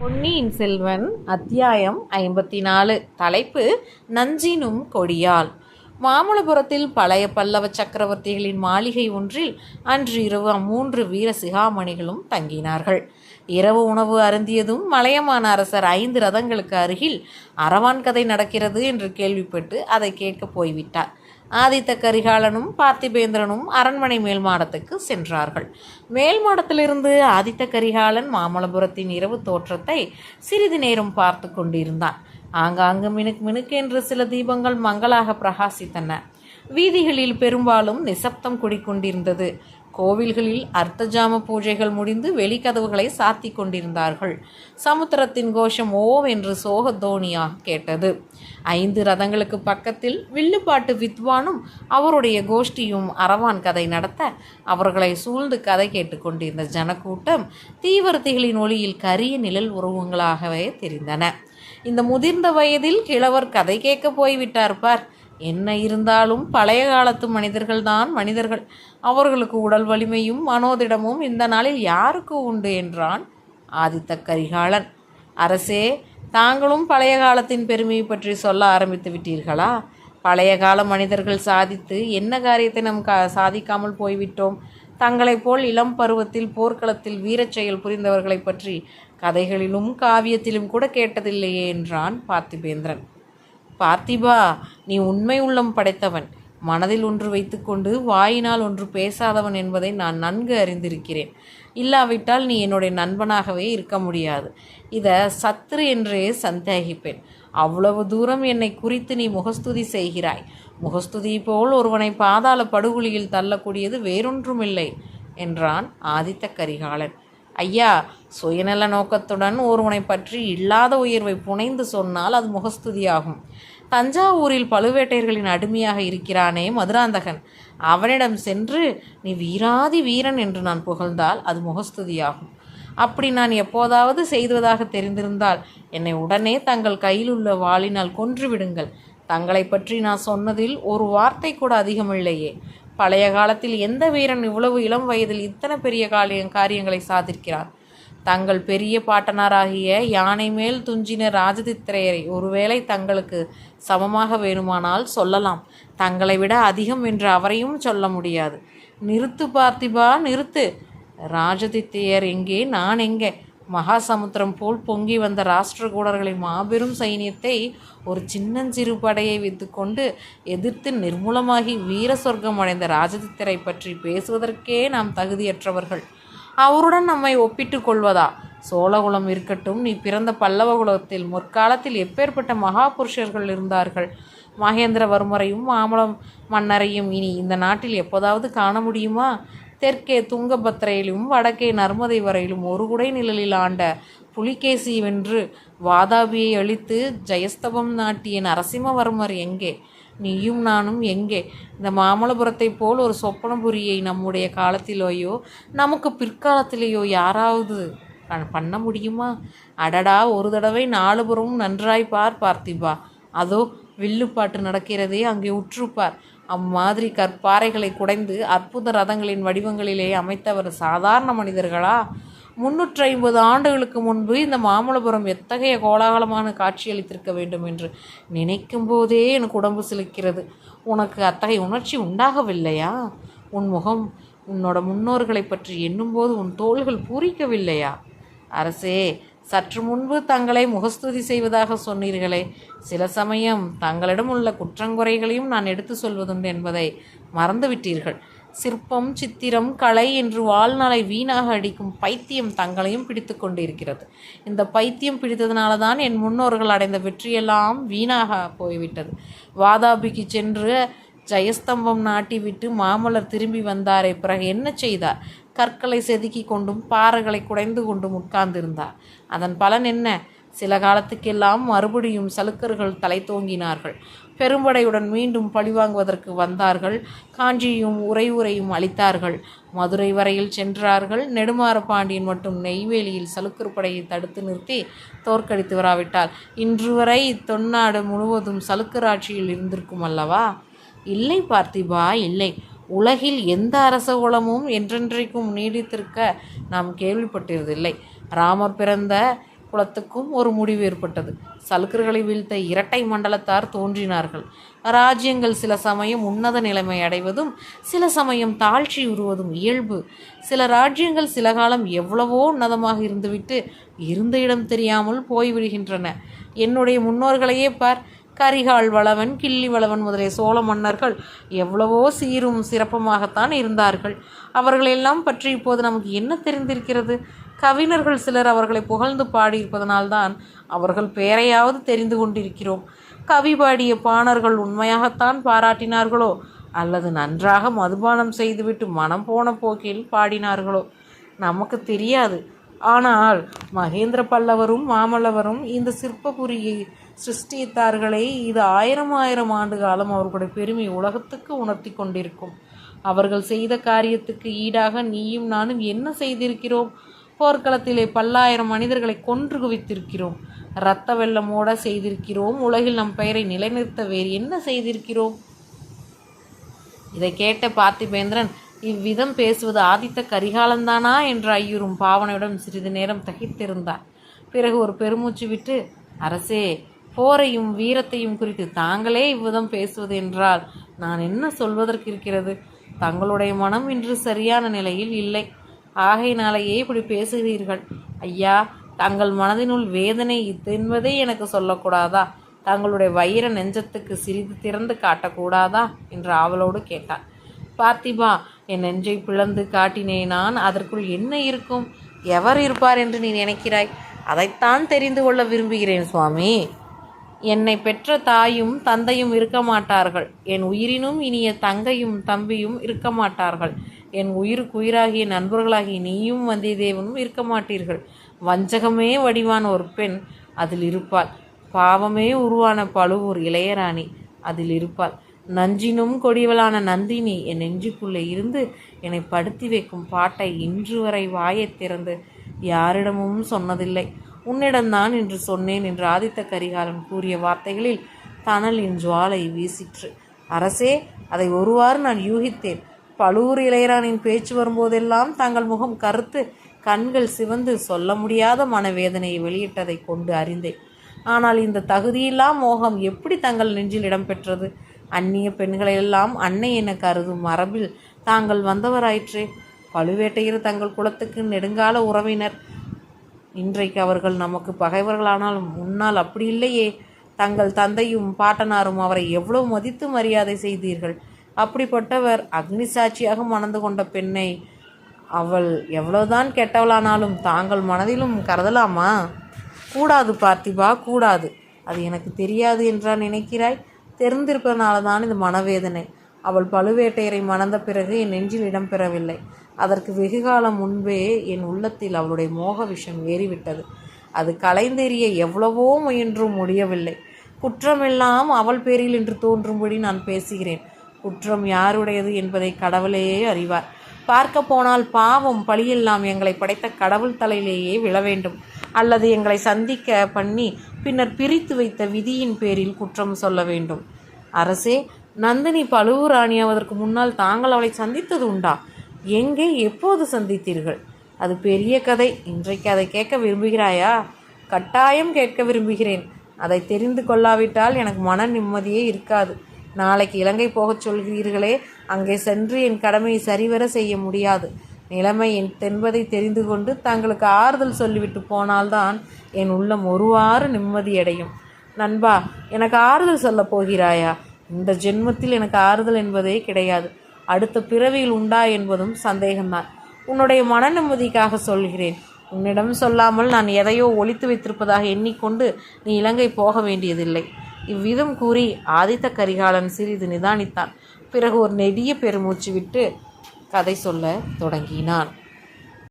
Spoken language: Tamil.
பொன்னியின் செல்வன் அத்தியாயம் ஐம்பத்தி நாலு தலைப்பு நஞ்சினும் கொடியால். மாமல்லபுரத்தில் பழைய பல்லவ சக்கரவர்த்திகளின் மாளிகை ஒன்றில் அன்று இரவு மூன்று வீர சிகாமணிகளும் தங்கினார்கள். இரவு உணவு அருந்தியதும் மலையமான அரசர் ஐந்து ரதங்களுக்கு அருகில் அரவான் கதை நடக்கிறது என்று கேள்விப்பட்டு அதை கேட்க போய்விட்டார். ஆதித்த கரிகாலனும் பார்த்திபேந்திரனும் அரண்மனை மேல் மாடத்துக்கு சென்றார்கள். மேல் மாடத்திலிருந்து ஆதித்த கரிகாலன் மாமல்லபுரத்தின் இரவு தோற்றத்தை சிறிது நேரம் பார்த்து கொண்டிருந்தான். ஆங்காங்கு மினுக் மினுக்கென்று சில தீபங்கள் மங்களாக பிரகாசித்தன. வீதிகளில் பெரும்பாலும் நிசப்தம் குடிக்கொண்டிருந்தது. கோவில்களில் அர்த்தஜாம பூஜைகள் முடிந்து வெளிக்கதவுகளை சாத்தி கொண்டிருந்தார்கள். சமுத்திரத்தின் கோஷம் ஓவென்று தோனியாக கேட்டது. ஐந்து ரதங்களுக்கு பக்கத்தில் வில்லுப்பாட்டு வித்வானும் அவருடைய கோஷ்டியும் அரவான் கதை நடத்த அவர்களை சூழ்ந்து கதை கேட்டுக்கொண்டிருந்த ஜனக்கூட்டம் தீவிரத்திகளின் ஒளியில் கரிய நிழல் உருவங்களாகவே தெரிந்தன. இந்த முதிர்ந்த வயதில் கிழவர் கதை கேட்க போய்விட்டார் பார். என்ன இருந்தாலும் பழைய காலத்து மனிதர்கள்தான் மனிதர்கள். அவர்களுக்கு உடல் வலிமையும் மனோதிடமும் இந்த நாளில் யாருக்கு உண்டு என்றான் ஆதித்த கரிகாலன். அரசே தாங்களும் பழைய காலத்தின் பெருமையை பற்றி சொல்ல ஆரம்பித்து விட்டீர்களா? பழைய கால மனிதர்கள் சாதித்து என்ன காரியத்தை நம் கா சாதிக்காமல் போய்விட்டோம்? தங்களைப் போல் இளம் பருவத்தில் போர்க்களத்தில் வீரச் செயல் புரிந்தவர்களைப் பற்றி கதைகளிலும் காவியத்திலும் கூட கேட்டதில்லையே என்றான் பார்த்திபேந்திரன். பார்த்திபா நீ உண்மை உள்ளம் படைத்தவன். மனதில் ஒன்று வைத்துக்கொண்டு வாயினால் ஒன்று பேசாதவன் என்பதை நான் நன்கு அறிந்திருக்கிறேன். இல்லாவிட்டால் நீ என்னுடைய நண்பனாகவே இருக்க முடியாது. இதை சத்துரு என்றே சந்தேகிப்பேன். அவ்வளவு தூரம் என்னை குறித்து நீ முகஸ்துதி செய்கிறாய். முகஸ்துதி போல் ஒருவனை பாதாள படுகொலியில் தள்ளக்கூடியது வேறொன்றுமில்லை என்றான் ஆதித்த கரிகாலன். ஐயா சுயநல நோக்கத்துடன் ஒருவனை பற்றி இல்லாத உயர்வை புனைந்து சொன்னால் அது முகஸ்துதியாகும். தஞ்சாவூரில் பழுவேட்டையர்களின் அடிமையாக இருக்கிறானே மதுராந்தகன். அவனிடம் சென்று நீ வீராதி வீரன் என்று நான் புகழ்ந்தால் அது முகஸ்துதியாகும். அப்படி நான் எப்போதாவது செய்துவதாக தெரிந்திருந்தால் என்னை உடனே தங்கள் கையில் உள்ள வாளினால் கொன்றுவிடுங்கள். தங்களை பற்றி நான் சொன்னதில் ஒரு வார்த்தை கூட அதிகமில்லையே. பழைய காலத்தில் எந்த வீரன் இவ்வளவு இளம் வயதில் இத்தனை பெரிய காரியம் காரியங்களை சாதிக்கிறார் தங்கள் பெரிய பாட்டனாராகிய யானை மேல் துஞ்சின ராஜதித்திரையரை ஒருவேளை தங்களுக்கு சமமாக வேணுமானால் சொல்லலாம். தங்களை விட அதிகம் என்று அவரையும் சொல்ல முடியாது. நிறுத்து பார்த்திபா நிறுத்து. ராஜதித்தையர் எங்கே? நான் எங்கே? மகாசமுத்திரம் போல் பொங்கி வந்த ராஷ்டிரகூடர்களின் மாபெரும் சைனியத்தை ஒரு சின்னஞ்சிறு படையை வைத்துக்கொண்டு எதிர்த்து நிர்மூலமாகி வீர சொர்க்கம் அடைந்த ராஜதித்தரை பற்றி பேசுவதற்கே நாம் தகுதியற்றவர்கள். அவருடன் நம்மை ஒப்பிட்டு கொள்வதா? சோழகுலம் இருக்கட்டும் நீ பிறந்த பல்லவ குலத்தில் முற்காலத்தில் எப்பேற்பட்ட மகாபுருஷர்கள் இருந்தார்கள்? மகேந்திரவர்மரையும் மாமலம் மன்னரையும் இனி இந்த நாட்டில் எப்போதாவது காண முடியுமா? தெற்கே துங்கபத்திரையிலும் வடக்கே நர்மதை வரையிலும் ஒரு குடை நிழலில் ஆண்ட புலிகேசி வென்று வாதாபியை அழித்து ஜெயஸ்தபம் நாட்டிய நரசிம்மவர்மர் எங்கே? நீயும் நானும் எங்கே? இந்த மாமல்லபுரத்தைப் போல் ஒரு சொப்பனபுரியை நம்முடைய காலத்திலேயோ நமக்கு பிற்காலத்திலேயோ யாராவது பண்ண முடியுமா? அடடா ஒரு தடவை நாலு புறமும் நன்றாய் பார் பார்த்திபா. அதோ வில்லுப்பாட்டு நடக்கிறதே அங்கே உற்றுப்பார். அம்மாதிரி கற்பாறைகளை குடைந்து அற்புத ரதங்களின் வடிவங்களிலே அமைத்தவர் சாதாரண மனிதர்களா? முன்னூற்றி ஐம்பது ஆண்டுகளுக்கு முன்பு இந்த மாமல்லபுரம் எத்தகைய கோலாகலமான காட்சியளித்திருக்க வேண்டும் என்று நினைக்கும் போதே எனக்கு உடம்பு சிலிக்கிறது. உனக்கு அத்தகைய உணர்ச்சி உண்டாகவில்லையா? உன் முகம் உன்னோட முன்னோர்களை பற்றி எண்ணும்போது உன் தோள்கள் பூரிக்கவில்லையா? அரசே சற்று முன்பு தங்களை முகஸ்துதி செய்வதாக சொன்னீர்களே. சில சமயம் தங்களிடம் உள்ள குற்றங்குறைகளையும் நான் எடுத்து சொல்வதுண்டு என்பதை மறந்துவிட்டீர்கள். சிற்பம் சித்திரம் கலை என்று வாழ்நாளை வீணாக அடிக்கும் பைத்தியம் தங்களையும் பிடித்து கொண்டிருக்கிறது. இந்த பைத்தியம் பிடித்ததுனால தான் என் முன்னோர்கள் அடைந்த வெற்றியெல்லாம் வீணாக போய்விட்டது. வாதாபிக்கு சென்று ஜெயஸ்தம்பம் நாட்டிவிட்டு மாமல்லர் திரும்பி வந்தாரே பிறகு என்ன செய்தார்? கற்களை செதுக்கி கொண்டும் பாறைகளை குடைந்து கொண்டும் உட்கார்ந்திருந்தார். அதன் பலன் என்ன? சில காலத்துக்கெல்லாம் மறுபடியும் சலுக்கர்கள் தலை தோங்கினார்கள். பெரும்படையுடன் மீண்டும் பழிவாங்குவதற்கு வந்தார்கள். காஞ்சியும் உரை உரையும் அளித்தார்கள் மதுரை வரையில் சென்றார்கள். நெடுமாற பாண்டியன் மட்டும் நெய்வேலியில் சலுக்கர் படையை தடுத்து நிறுத்தி தோற்கடித்து வராவிட்டால் இன்று வரை இத்தொன்னாடு முழுவதும் சலுக்கர் ஆட்சியில் இருந்திருக்கும் அல்லவா? இல்லை பார்த்திபா இல்லை. உலகில் எந்த அரச குலமும் என்றென்றைக்கும் நீடித்திருக்க நாம் கேள்விப்பட்டிருதில்லை ராமர் பிறந்த குலத்துக்கும் ஒரு முடிவு ஏற்பட்டது. சலுக்கர்களை வீழ்த்த இரட்டை மண்டலத்தார் தோன்றினார்கள். ராஜ்யங்கள் சில சமயம் உன்னத நிலைமை அடைவதும் சில சமயம் தாழ்ச்சி உருவதும் இயல்பு. சில ராஜ்யங்கள் சில காலம் எவ்வளவோ உன்னதமாக இருந்துவிட்டு இருந்த இடம் தெரியாமல் போய்விடுகின்றன. என்னுடைய முன்னோர்களையே பார். கரிகால் வளவன் கிள்ளி வளவன் முதலிய சோழ மன்னர்கள் எவ்வளவோ சீரும் சிறப்புமாகத்தான் இருந்தார்கள். அவர்களெல்லாம் பற்றி இப்போது நமக்கு என்ன தெரிந்திருக்கிறது? கவிஞர்கள் சிலர் அவர்களை புகழ்ந்து பாடியிருப்பதனால்தான் அவர்கள் பெயரையாவது தெரிந்து கொண்டிருக்கிறோம். கவி பாடிய பாணர்கள் உண்மையாகத்தான் பாராட்டினார்களோ? அல்லது நன்றாக மதுபானம் செய்துவிட்டு மனம் போன போக்கில் பாடினார்களோ? நமக்கு தெரியாது. ஆனால் மகேந்திர பல்லவரும் மாமல்லவரும் இந்த சிற்பபுரியை சிருஷ்டித்தார்களே. இது ஆயிரம் ஆயிரம் ஆண்டு காலம் அவர்களுடைய பெருமை உலகத்துக்கு உணர்த்தி கொண்டிருக்கும். அவர்கள் செய்த காரியத்துக்கு ஈடாக நீயும் நானும் என்ன செய்திருக்கிறோம்? போர்க்களத்திலே பல்லாயிரம் மனிதர்களை கொன்று குவித்திருக்கிறோம். இரத்த வெள்ளமோட செய்திருக்கிறோம். உலகில் நம் பெயரை நிலைநிறுத்த வேறு என்ன செய்திருக்கிறோம்? இதை கேட்ட பார்த்திபேந்திரன் இவ்விதம் பேசுவது ஆதித்த கரிகாலந்தானா என்று ஐயுறும் பாவனையுடன் சிறிது நேரம் தகித்திருந்தார். பிறகு ஒரு பெருமூச்சு விட்டு அரசே போரையும் வீரத்தையும் குறித்து தாங்களே இவ்விதம் பேசுவது என்றால் நான் என்ன சொல்வதற்கு இருக்கிறது? தங்களுடைய மனம் இன்று சரியான நிலையில் இல்லை. ஆகையினாலேயே இப்படி பேசுகிறீர்கள். ஐயா தங்கள் மனதினுள் வேதனை இதென்பதை எனக்கு சொல்லக்கூடாதா? தங்களுடைய வைர நெஞ்சத்துக்கு சிறிது திறந்து காட்டக்கூடாதா? என்று ஆவலோடு கேட்டார் பார்த்திபா என் நெஞ்சை பிளந்து காட்டினேனான் அதற்குள் என்ன இருக்கும்? எவர் இருப்பார் என்று நீ நினைக்கிறாய்? அதைத்தான் தெரிந்து கொள்ள விரும்புகிறேன் சுவாமி. என்னை பெற்ற தாயும் தந்தையும் இருக்க மாட்டார்கள். என் உயிரினும் இனிய தங்கையும் தம்பியும் இருக்க மாட்டார்கள். என் உயிருக்கு உயிராகிய நண்பர்களாகிய நீயும் வந்தியத்தேவனும் இருக்க மாட்டீர்கள். வஞ்சகமே வடிவான ஒரு பெண் அதில் இருப்பாள். பாவமே உருவான பழுவூர் இளையராணி அதில் இருப்பாள். நஞ்சினும் கொடிவளான நந்தினி என் நெஞ்சுக்குள்ளே இருந்து என்னை படுத்தி வைக்கும் பாட்டை இன்று வரை வாயைத் திறந்து யாரிடமும் சொன்னதில்லை. உன்னிடம்தான் என்று சொன்னேன் என்று ஆதித்த கரிகாலன் கூறிய வார்த்தைகளில் தணலின் ஜுவாலை வீசிற்று. அரசே அதை ஒருவாறு நான் யூகித்தேன். பழுவூர் இளையராணின் பேச்சு வரும்போதெல்லாம் தங்கள் முகம் கருத்து கண்கள் சிவந்து சொல்ல முடியாத மனவேதனையை வெளியிட்டதை கொண்டு அறிந்தேன். ஆனால் இந்த தகுதியில்லா மோகம் எப்படி தங்கள் நெஞ்சில் இடம்பெற்றது அந்நிய பெண்களையெல்லாம் அன்னை என கருதும் மரபில் தாங்கள் வந்தவராயிற்றே. பழுவேட்டையர் தங்கள் குலத்துக்கு நெடுங்கால உறவினர். இன்றைக்கு அவர்கள் நமக்கு பகைவர்களானாலும் முன்னால் அப்படி இல்லையே. தங்கள் தந்தையும் பாட்டனாரும் அவரை எவ்வளவு மதித்து மரியாதை செய்தீர்கள்? அப்படிப்பட்டவர் அக்னி சாட்சியாக மணந்து கொண்ட பெண்ணை அவள் எவ்வளவுதான் கெட்டவளானாலும் தாங்கள் மனதிலும் கருதலாமா? கூடாது பார்த்திபா கூடாது. அது எனக்கு தெரியாது என்றா நினைக்கிறாய்? தெரிந்திருப்பதனால தான் இது மனவேதனை. அவள் பழுவேட்டையரை மணந்த பிறகு என் நெஞ்சில் இடம் பெறவில்லை. அதற்கு வெகுகாலம் முன்பே என் உள்ளத்தில் அவளுடைய மோக விஷம் ஏறிவிட்டது. அது கலைந்தெறிய எவ்வளவோ முயன்றும் முடியவில்லை. குற்றமெல்லாம் அவள் பேரில் என்று தோன்றும்படி நான் பேசுகிறேன். குற்றம் யாருடையது என்பதை கடவுளே அறிவார். பார்க்க போனால் பாவம் பழியெல்லாம் எங்களை படைத்த கடவுள் தலையிலேயே விழ வேண்டும். அல்லது எங்களை சந்திக்க பண்ணி பின்னர் பிரித்து வைத்த விதியின் பேரில் குற்றம் சொல்ல வேண்டும். அரசே நந்தினி பழுவூர் ராணியாவதற்கு முன்னால் தாங்கள் அவளை சந்தித்தது உண்டா? எங்கே எப்போது சந்தித்தீர்கள்? அது பெரிய கதை. இன்றைக்கு அதை கேட்க விரும்புகிறாயா? கட்டாயம் கேட்க விரும்புகிறேன். அதை தெரிந்து கொள்ளாவிட்டால் எனக்கு மன நிம்மதியே இருக்காது. நாளைக்கு இலங்கை போகச் சொல்கிறீர்களே அங்கே சென்று என் கடமையை சரிவர செய்ய முடியாது. நிலைமை என் தென்பதை தெரிந்து கொண்டு தங்களுக்கு ஆறுதல் சொல்லிவிட்டு போனால்தான் என் உள்ளம் ஒருவாறு நிம்மதியடையும் நண்பா எனக்கு ஆறுதல் சொல்லப் போகிறாயா? இந்த ஜென்மத்தில் எனக்கு ஆறுதல் என்பதே கிடையாது. அடுத்த பிறவியில் உண்டா என்பதும் சந்தேகம்தான். உன்னுடைய மன நிம்மதிக்காக சொல்கிறேன். உன்னிடம் சொல்லாமல் நான் எதையோ ஒழித்து வைத்திருப்பதாக எண்ணிக்கொண்டு நீ இலங்கை போக வேண்டியதில்லை. இவ்விதம் கூறி ஆதித்த கரிகாலன் சிறிது நிதானித்தான். பிறகு ஒரு நெடிய பெருமூச்சு விட்டு கதை சொல்ல தொடங்கினான்.